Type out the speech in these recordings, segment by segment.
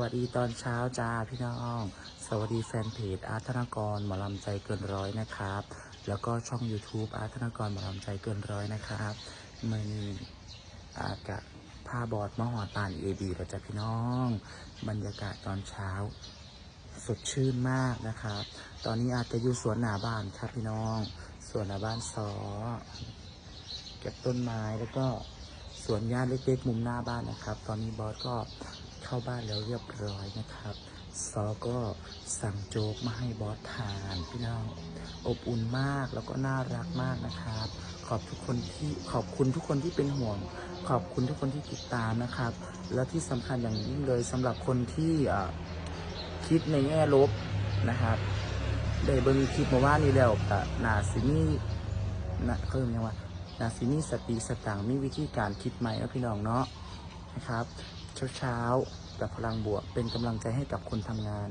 วัสดีตอนเช้าจ้าพี่น้อง สวัสดีแฟนเพจอาร์ธนกรหมอลำใจเกินร้อยนะครับ แล้วก็ช่อง YouTube อาร์ธนกรหมอลำใจเกินร้อยนะครับมือนี้อาจจะผ้าบอดมหอตานเอบีเราจะพี่น้อง บรรยากาศตอนเช้า สดชื่นมากนะครับ ตอนนี้อาจจะอยู่สวนหนาบ้านครับพี่น้อง สวนหนาบ้านซอเก็บต้นไม้แล้วก็สวนหญ้าเล็กๆมุมหน้าบ้านนะครับ ตอนนี้บอสก็ เข้าบ้านแล้วเรียบร้อยนะครับซอก็สั่งโจ๊กมาให้บอสทานพี่น้องอบอุ่นมากแล้วก็น่ารักมากนะครับ ขอบทุกคนที่ขอบคุณทุกคนที่เป็นห่วง ขอบคุณทุกคนที่ติดตามนะครับ และที่สำคัญอย่างยิ่งเลยสำหรับคนที่คิดในแง่ลบนะครับได้เบิ่งคลิปมาว่านี่แล้วกะนาซินี่นะเขาเรียกว่านาซินี่สติสตังค์มีวิธีการคิดใหม่นะพี่น้องเนาะนะครับ เช้าๆกับพลังบวก เป็นกำลังใจให้กับคนทำงาน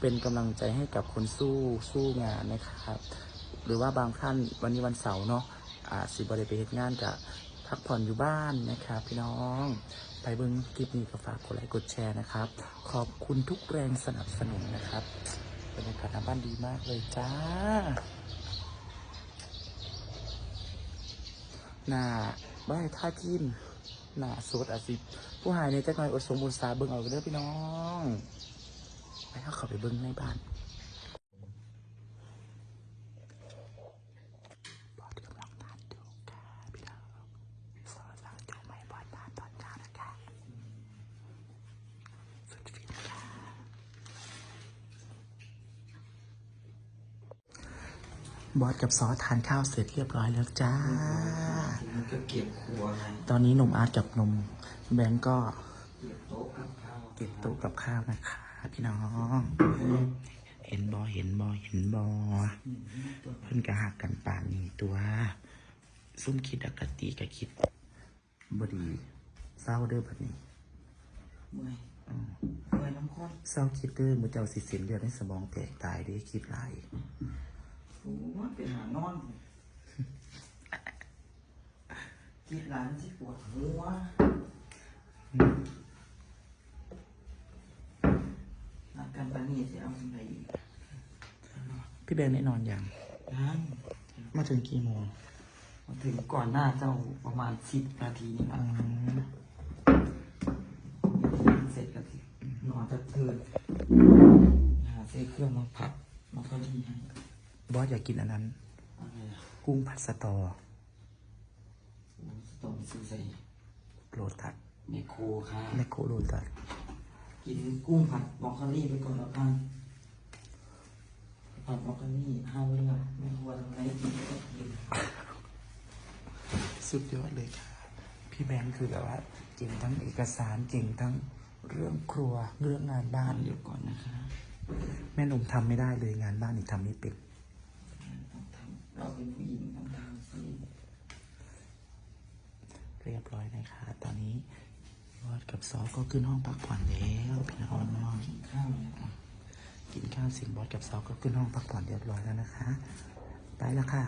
เป็นกำลังใจให้กับคนสู้สู้งานนะครับ หรือว่าบางท่านวันนี้วันเสาร์เนาะอาจสิบริไปเหตุงานกับพักผ่อนอยู่บ้านนะครับ พี่น้องไปเบิ้งคลิปนี้ก็ฝากกดไลค์กดแชร์นะครับ ขอบคุณทุกแรงสนับสนุนนะครับบรรยากาศบ้านดีมากเลยจ้าหน้าบ้านท่าจิ้ม หน้าสดอาสิผู้หายในจักหน่อยอดสมบูรณ์สาเบิ่งเอาเด้อพี่น้องไปเขาเข้าไปเบิ่งในบ้านบอดกำลังทานโจ๊กค่ะพี่น้องสอนสั่งโจ๊กไม่บอดทานตอนเช้านะคะสุดฟินค่ะ บอสกับซอสทานข้าวเสร็จเรียบร้อยแล้วจ้า มันก็เก็บครัวไงตอนนี้หนุ่มอาร์ตกับหนุ่มแบงก์ก็เก็บโต๊ะกับข้าวเก็บโต๊ะกับข้าวนะคะพี่น้อง เห็นบอเห็นบอเห็นบอเพิ่นกระหักกันปานนี้ตัว ซุ่มคิดอคติกับคิดบดีเศร้าเด้อแบบนี้เมื่อยเมื่อยน้ำข้นเศร้าคิดเด้อมือเจ้าสิเสียเลือดในสมองแตกตายเด้คิดหลาย โอ้ยเป็นหานอนกินร้านที่ปวดหัวอาการปานนี้จะเอาทำไรอีกพี่แบงค์แน่นอนยังยังมาถึงกี่โมงมาถึงก่อนหน้าเจ้าประมาณสิบนาทีนี่นะอืม เสร็จก็สินอนจะตื่น บอสอยากกินอันนั้น อะไรอะกุ้งผัดสตอโอ้ต้องซื้อใส่โรตัสเมโครค่ะ แมคโครโรตัสกินกุ้งผัดบรอกโคลี่ไปก่อนแล้วกันผัดบรอกโคลี่ห้ามเลือกไม่ควรอะไรกินก็กินสุดยอดเลยค่ะ พี่แบงค์คือแบบว่าเก่งทั้งเอกสารเก่งทั้งเรื่องครัวเรื่องงานบ้าน เดี๋ยวก่อนนะคะ แม่หนุ่มทำไม่ได้เลยงานบ้านนี่ทำไม่เป็นต้องทำ เราเป็นผู้หญิงต้องทำสิเรียบร้อยนะคะ ตอนนี้วอดกับซอฟก็ขึ้นห้องพักผ่อนแล้วพี่น้องกินข้าวเนี่ยกินข้าวเสิงบอสกับซอฟก็ขึ้นห้องพักผ่อนเรียบร้อยแล้วนะคะไปแล้วค่ะ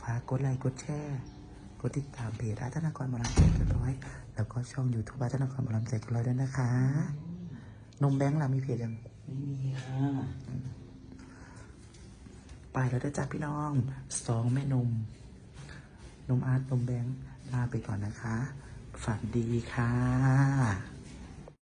ฝากกดไลค์กดแชร์กดติดตามเพจอาธนากรหมอลำใจเกันร้อย แล้วก็ช่องยูทูบอาธนากรหมอลำใจเกันร้อยด้วยนะคะนมแบงค์ล่ะมีเพจยังไม่มีค่ะ ไปแล้วด้วยจ้ะพี่น้องสองแม่นม นมอาร์ตนมแบงค์ลาไปก่อนนะคะ ฝันดีค่ะ